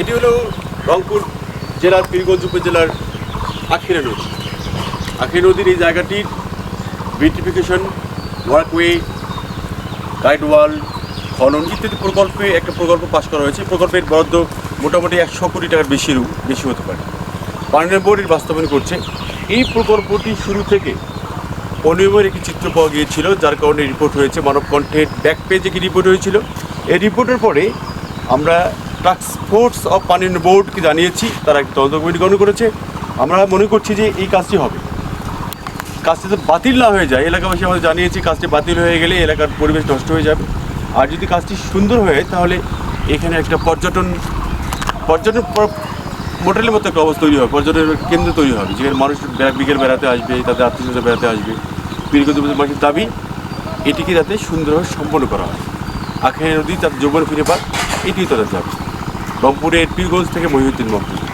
এটি হলো রংপুর জেলার পীরগঞ্জ উপজেলার আখিরা নদী। আখিরা নদীর এই জায়গাটির বিউটিফিকেশন, ওয়ার্কওয়ে গাইড ওয়াল খনন ইত্যাদি প্রকল্পে একটা প্রকল্প পাশ করা হয়েছে। প্রকল্পের বরাদ্দ মোটামুটি একশো কোটি টাকার বেশিরও বেশি হতে পারে। পার্লামেন্ট বোর্ড বাস্তবায়ন করছে। এই প্রকল্পটি শুরু থেকে অনিয়মের একটি চিত্র পাওয়া গিয়েছিল, যার কারণে রিপোর্ট হয়েছে। মানব কণ্ঠের ব্যাক পেজে একটি রিপোর্ট হয়েছিল। এই রিপোর্টের পরে আমরা টাস্ক ফোর্স অফ পার্লামেন্ট বোর্ডকে জানিয়েছি, তারা একটি তদন্ত কমিটি গঠন করেছে। আমরা মনে করছি যে এই কাজটি হবে। কাজটি বাতিল না হয়ে যায়। এলাকাবাসী আমাদের জানিয়েছি, কাজটি বাতিল হয়ে গেলে এলাকার পরিবেশ নষ্ট হয়ে যাবে। আর যদি কাজটি সুন্দর হয়, তাহলে এখানে একটা পর্যটন পর্যটন মোটেলের মতো একটা অবস্থা তৈরি হবে। পর্যটনের কেন্দ্র তৈরি হবে, যেখানে মানুষ বিকেল বেড়াতে আসবে, তাদের আত্মীয় বেড়াতে আসবে। পীরগঞ্জ মানুষের দাবি, এটিকে যাতে সুন্দরভাবে সম্পন্ন করা হয়। আখের নদী তার যৌবন ফিরে পাক, এটিই তাদের দাবি রংপুরের পীরগঞ্জ থেকে মহিউদ্দিন মকবুল